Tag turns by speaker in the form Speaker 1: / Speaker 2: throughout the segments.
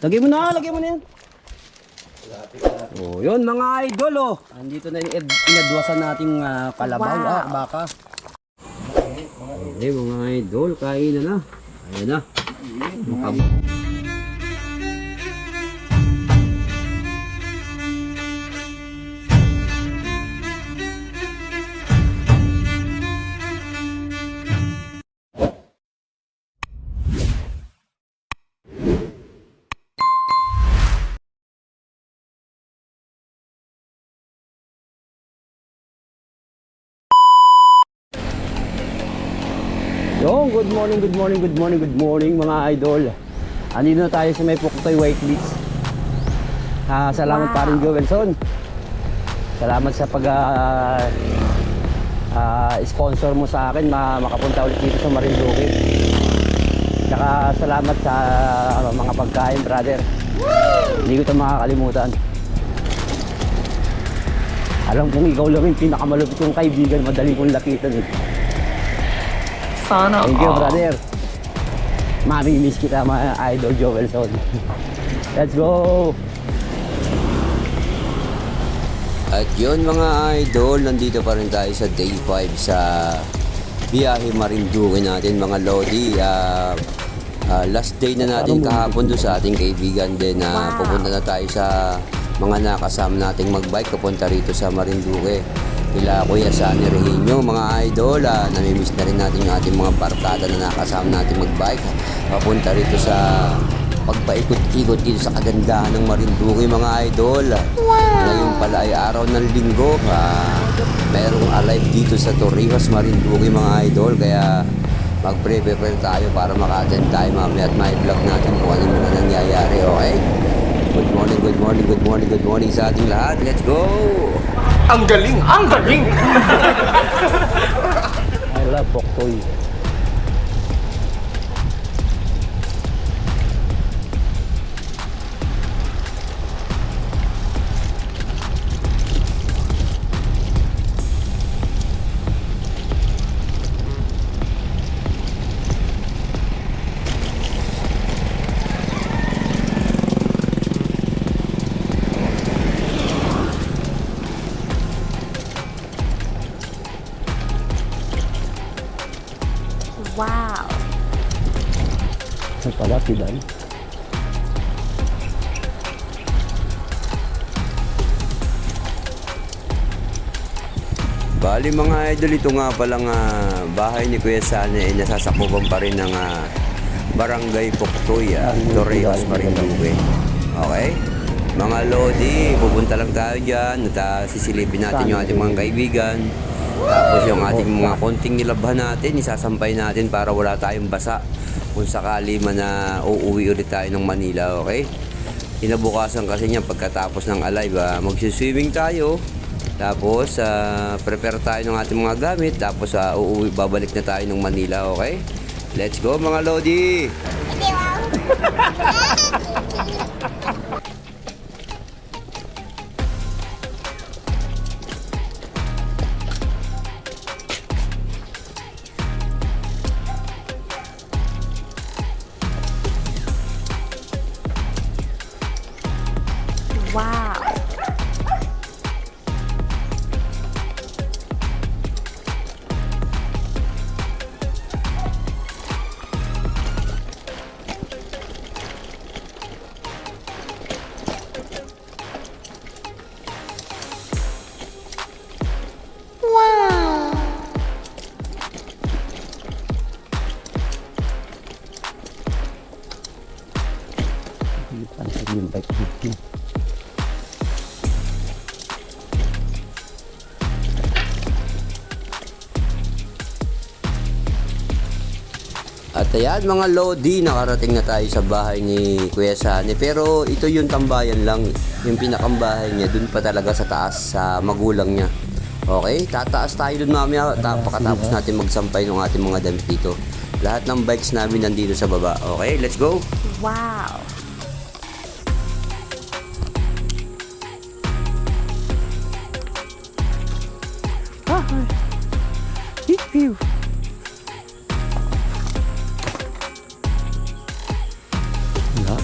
Speaker 1: Lagay mo na, lagay mo na yan. Oh, yun mga idol oh. Andito na yung inadwasan nating ah, kalabaw,
Speaker 2: Wow.
Speaker 1: ah, baka. Okay, mga idol, kain na na. Ayan na. Makab- Yo, good morning, good morning, good morning, good morning mga idol. Andito na tayo sa may Puktoy White Beach. Ah, salamat
Speaker 2: Wow.
Speaker 1: pa rin Joelson. Salamat sa pag ah, ah, sponsor mo sa akin ma makapunta ulit dito sa Marinduque. Tsaka salamat sa ah, mga pagkain, brother. Hindi ko ito makakalimutan. Alam kong ikaw lang yung pinakamalupit kong kaibigan, madali kong lapitan eh.
Speaker 2: Sana
Speaker 1: Thank you,
Speaker 2: all.
Speaker 1: brother. Mamimiss kita, mga idol Joelson. Let's go!
Speaker 3: At yun mga idol, nandito pa rin tayo sa day 5 sa biyahe Marinduque natin mga Lodi. Ah, ah, last day na natin kahapon doon sa ating kaibigan din na
Speaker 2: Wow.
Speaker 3: pupunta na tayo sa mga nakasama nating magbike papunta rito sa Marinduque. Nila Kuya Sani Rehinyo, mga idol, ah, namimiss na rin natin yung ating mga barkada na nakasama natin magbike papunta rito sa pagpaikot-ikot dito sa kagandahan ng Marinduque mga idol. Ngayon pala ay araw ng linggo. Ah, merong alive dito sa Torrijos, Marinduque mga idol. Kaya mag-prepare tayo para maka-attend tayo mamaya at may vlog natin kung ano na nangyayari. Okay? Good morning, good morning, good morning, good morning sa ating lahat. Let's go!
Speaker 4: Ang galing! Ang galing!
Speaker 1: I love Poktoy.
Speaker 2: Wow.
Speaker 1: Ang pala, Pidan.
Speaker 3: Bali mga idol, ito nga palang ah, bahay ni Kuya Sani ay nasasakupan pa rin ng ah, Barangay Puktoy, ah, Torrijos, Marinduque. Okay? Mga Lodi, pupunta lang tayo dyan at ah, sisilipin natin yung ating mga kaibigan. Tapos yung ating mga konting nilabhan natin, isasampay natin para wala tayong basa kung sakali man na uuwi ulit tayo ng Manila, okay? Kinabukasan kasi niya pagkatapos ng alive, ah, magsiswimming tayo. Tapos, ah, prepare tayo ng ating mga gamit. Tapos, ah, uuwi, babalik na tayo ng Manila, okay? Let's go mga Lodi!
Speaker 1: Pansag yung bike dito.
Speaker 3: At ayan mga Lodi, nakarating na tayo sa bahay ni Kuya Sani. Pero ito yung tambayan lang, yung pinakambahay niya, dun pa talaga sa taas, sa magulang niya. Okay, tataas tayo dun mamaya, ta- pakatapos natin magsampay ng ating mga damit dito. Lahat ng bikes namin nandito sa baba. Okay, let's go!
Speaker 2: Wow.
Speaker 1: Phew. Wala.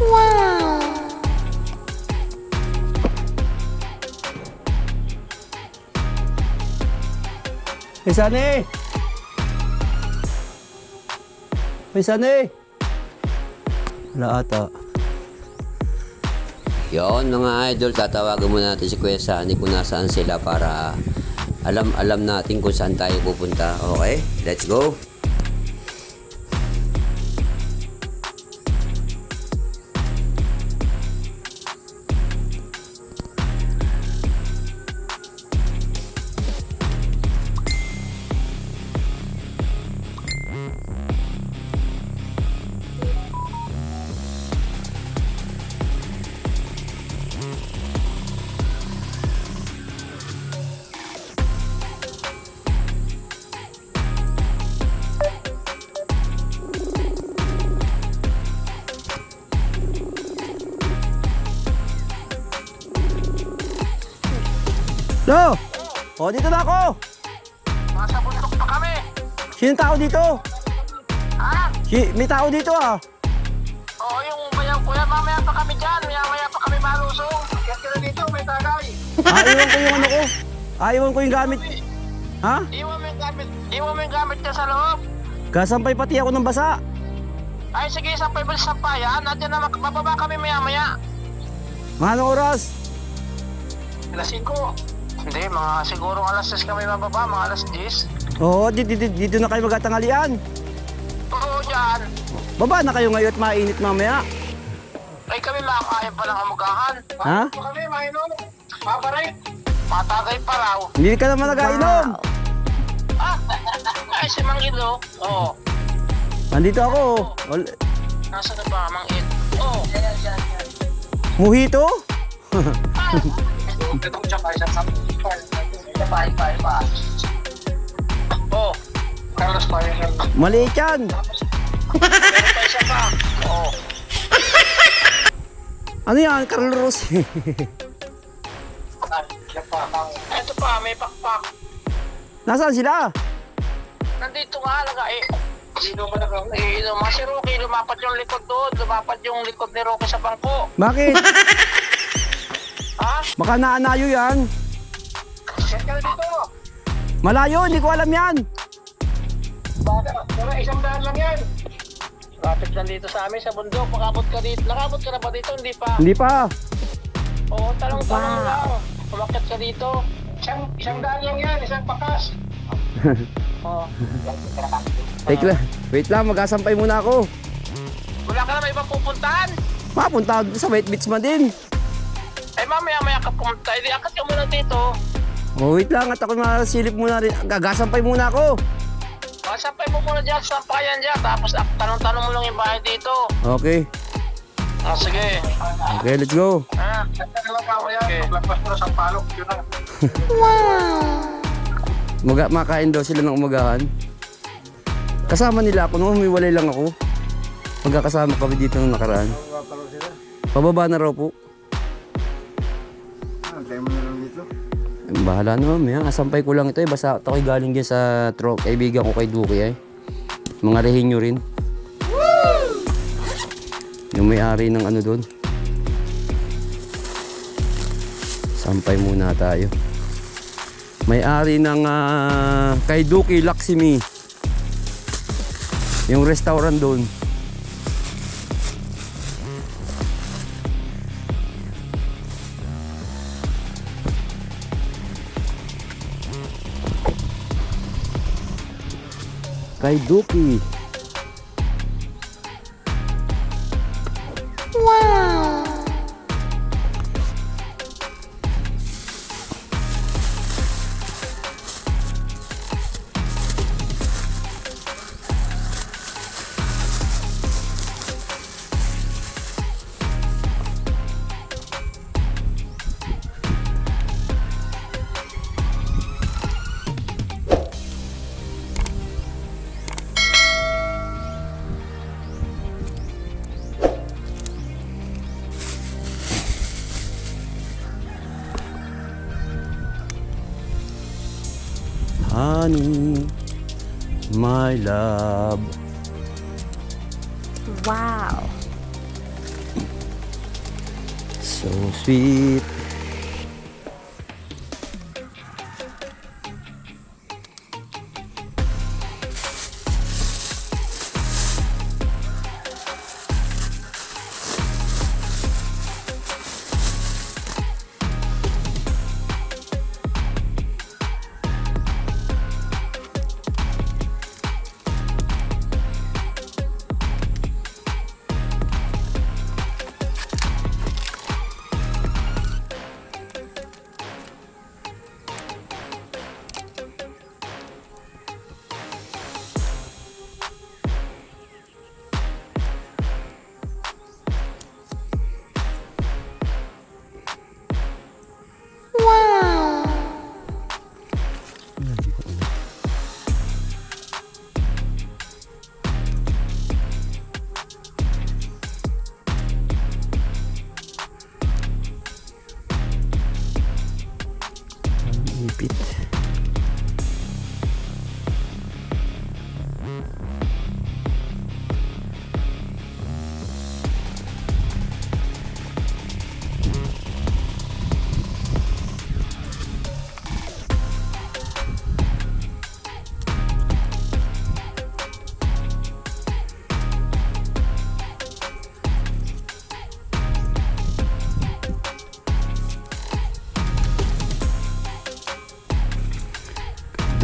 Speaker 1: Wow! Hey, Sunny! Hey, Sunny! Wala ata.
Speaker 3: Yon mga idol, tatawagan muna natin si Kuya Sani kung nasaan sila para alam alam natin kung saan tayo pupunta. Okay? Let's go.
Speaker 1: No! O, dito na ako!
Speaker 4: Nasa bundok pa kami.
Speaker 1: Sino tao dito?
Speaker 4: Ha?
Speaker 1: Si, may tao dito ah.
Speaker 4: Oo, yung bayaw kuya, mamaya pa kami dyan. Maya-maya pa kami malusong. Kaya kira dito, may tagay.
Speaker 1: Ah, iwan ko yung ano ko. Ah, iwan ko yung gamit. Ha?
Speaker 4: Iwan mo yung gamit. Iwan mo yung gamit niya sa loob.
Speaker 1: Kasampay pati ako ng basa.
Speaker 4: Ay, sige, sampay ba sa sampayan? Nandiyan na, bababa kami maya-maya.
Speaker 1: Anong oras?
Speaker 4: Alas 5. Hindi, mga siguro alas 6 kami bababa, mga alas 10.
Speaker 1: Oo, dito, dito, dito na kayo magtatangalian.
Speaker 4: Oo, dyan.
Speaker 1: Baba na kayo ngayon at mainit mamaya.
Speaker 4: Ay, kami makakaya pa lang amugahan.
Speaker 1: Ha?
Speaker 4: kami, mainom. Paparay. Patagay pa raw.
Speaker 1: Hindi ka naman nag-ainom.
Speaker 4: Ah, ay, si Mang Ilo. Oo.
Speaker 1: Nandito ako. Wal-
Speaker 4: Nasa na ba, Mang Il? Oo.
Speaker 1: Mojito?
Speaker 4: Itong tsaka isang sa Bye, bye, bye. Oh, Carlos pa yun.
Speaker 1: Maliit yan.
Speaker 4: Meron pa isa pa. Oh.
Speaker 1: Ano yan? Carlos.
Speaker 4: Ito pa, may pakpak.
Speaker 1: Nasaan sila?
Speaker 4: Nandito nga alaga eh. Sino ba naka? Eh, luma si Rocky, lumapat yung likod doon, lumapat yung likod ni Rocky sa bangko.
Speaker 1: Bakit?
Speaker 4: Ha?
Speaker 1: Baka naanayo yan.
Speaker 4: Saan ka na dito?
Speaker 1: Malayo, hindi ko alam yan.
Speaker 4: Baka, wala isang daan lang yan. Lapit lang dito sa amin sa bundok, makabot ka dito. Nakabot ka na ba dito? Hindi pa.
Speaker 1: Hindi pa.
Speaker 4: Oo, talong-talong
Speaker 2: Wow.
Speaker 4: lang. Umakit ka dito. Isang, isang daan lang yan, isang pakas. Oo.
Speaker 1: Wait lang. Wait lang, mag-asampay muna ako.
Speaker 4: Wala ka na may ibang pupuntahan?
Speaker 1: Mapunta sa White Beach man din.
Speaker 4: Mamaya-maya ka pumunta. Hindi, akit ka muna dito.
Speaker 1: Oh, wait lang at ako masilip muna rin. Gagasampay muna ako.
Speaker 4: Masapay mo muna dyan sa sampayan dyan. Tapos ak- tanong-tanong mo lang yung bahay dito.
Speaker 1: Okay.
Speaker 4: Ah, sige.
Speaker 1: Okay, let's go.
Speaker 4: Ah, okay. Maglapas mo na sa palok. Yun na.
Speaker 1: Maga makain daw sila ng umagahan. Kasama nila ako noon, humiwalay lang ako. Magkakasama kami dito nung nakaraan. Pababa na raw po. Bahala na mamaya. Asampay ko lang ito eh. Basta ito ko'y galing dyan sa tro kaibigan ko kay Duki eh. Mga rehenyo rin. Yung may-ari ng ano doon. Sampay muna tayo. May-ari ng ah, kay Duki Laksimi. Yung restaurant doon. Kay Duki. So sweet. repeat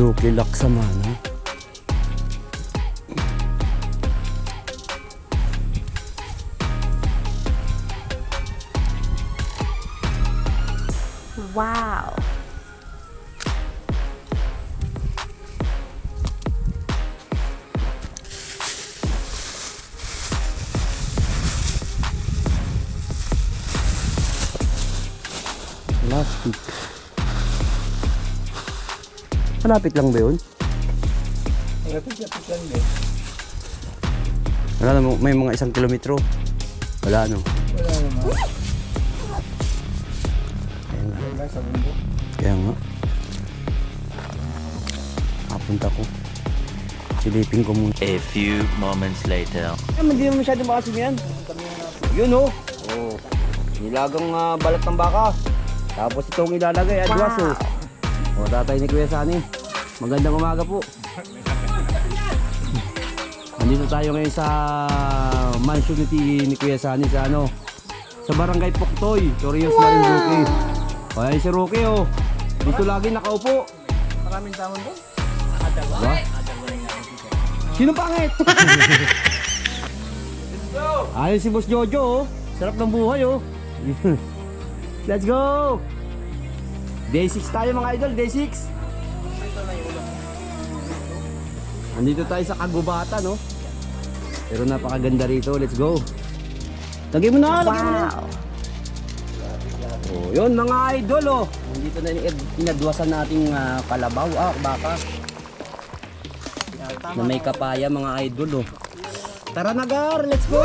Speaker 1: Marinduque Laksamana. Malapit lang ba yun?
Speaker 5: Lapit-lapit lang eh.
Speaker 1: Wala naman, may mga isang kilometro. Wala no.
Speaker 5: Wala naman.
Speaker 1: Kaya nga.
Speaker 5: Wala sa mundo.
Speaker 1: Kaya nga. Kapunta ko. Silipin ko muna.
Speaker 6: A few moments later.
Speaker 1: Hindi naman masyado makasim yan. Yun oh. Oh. Nilagang ah, balat ng baka. Tapos itong ilalagay, adwas oh. O, tatay ni Kuya Sani. Magandang umaga po. Nandito tayo ngayon sa mansion ni, ni Kuya Sani sa ano, sa barangay Poktoy, Torres Marinduque. O, si Roque oh. Dito lagi nakaupo.
Speaker 5: Maraming tao doon.
Speaker 1: Diba? Sino pangit? Ayun si Boss Jojo oh. Sarap ng buhay oh. Let's go! Day 6 tayo mga idol, day 6. Nandito tayo sa Kagubatan no. Pero napakaganda rito, let's go. Lagay mo na, lagay mo na. Oh, yun mga idol oh. Nandito na in- inadwasan nating ah, kalabaw, ah, baka. Na may kapaya mga idol oh. Tara na gar, let's go!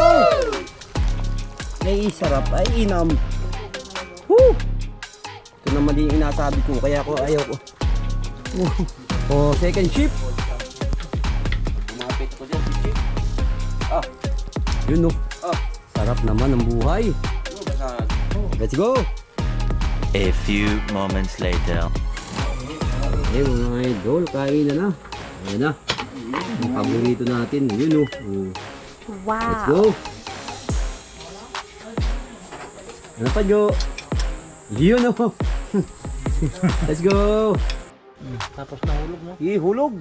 Speaker 1: May sarap ay inam. Woo! Naman din yung inasabi ko, kaya ako ayaw ko. Oh, second shift. Umapit ko dyan, shift. Ah, yun oh. Ah, sarap naman ang buhay. Let's go!
Speaker 6: A few moments later.
Speaker 1: Eh mga idol, kain na na. Ayan na. Ang paborito natin, yun oh. Oh, Let's
Speaker 2: Wow.
Speaker 1: go! Ano pa, Jo? Yun oh. Let's go!
Speaker 5: Tapos nahulog mo.
Speaker 1: Ihulog!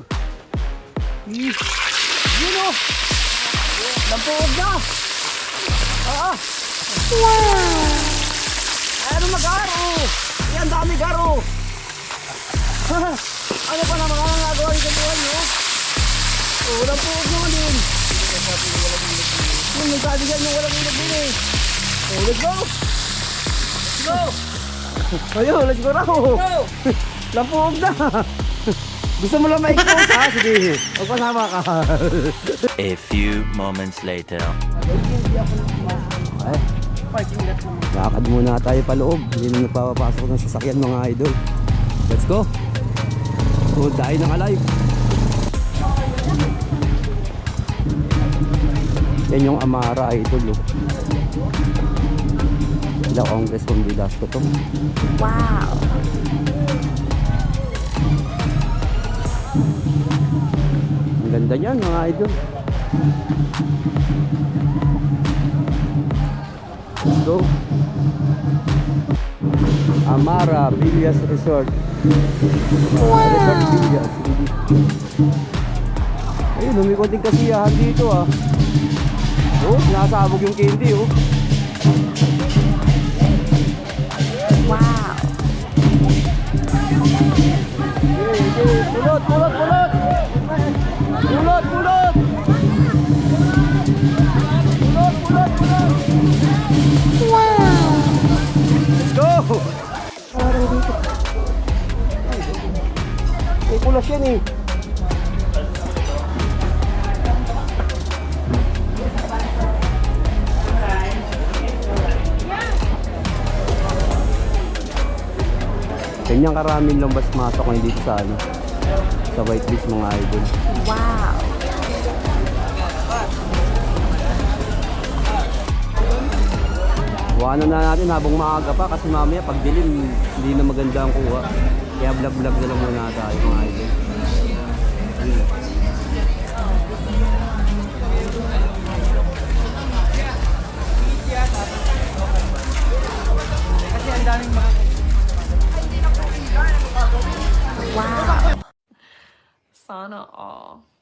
Speaker 1: Ih! Yun oh! Lampuog na! Ah! ah. Ay, ano mag-aro? Ay, ang dami garo! ano pa naman ang nagawa yung buhay nyo? Oh, lampuog naman din! Yung nagsabi yung walang ilog din eh! Oh, let's go! Let's go! Ayun, let's go raw! Lampuog na! Gusto mo lang ma-expose ha? Sige, magpasama ka.
Speaker 6: A few moments later.
Speaker 1: Ay, lakad muna tayo pa loob. Hindi na nagpapapasok ng sasakyan mga idol. Let's go. Tuod tayo ng alive. Yan yung Amara idol. Oh. Sila Congress Convidas ko to.
Speaker 2: Wow.
Speaker 1: Ang ganda niyan mga idol. Let's go. Amara Villas Resort. Resort Villas. Ayun, may konting kasiyahan dito ah. Oh, nasabog yung candy oh.
Speaker 2: Wow.
Speaker 1: Pulot, pulot, pulot! Pulot, pulot! Pulot, pulot, pulot! Let's go! Parang dito. May kulas yan eh. Ganyan karaming lambas masok ngayon dito sa ano sa white beach mga idol.
Speaker 2: Wow.
Speaker 1: Kuhanan na natin habang maaga pa kasi mamaya pag dilim hindi na maganda ang kuha. Kaya vlog vlog na lang muna tayo mga idol.
Speaker 2: Wow.
Speaker 7: Sauna all.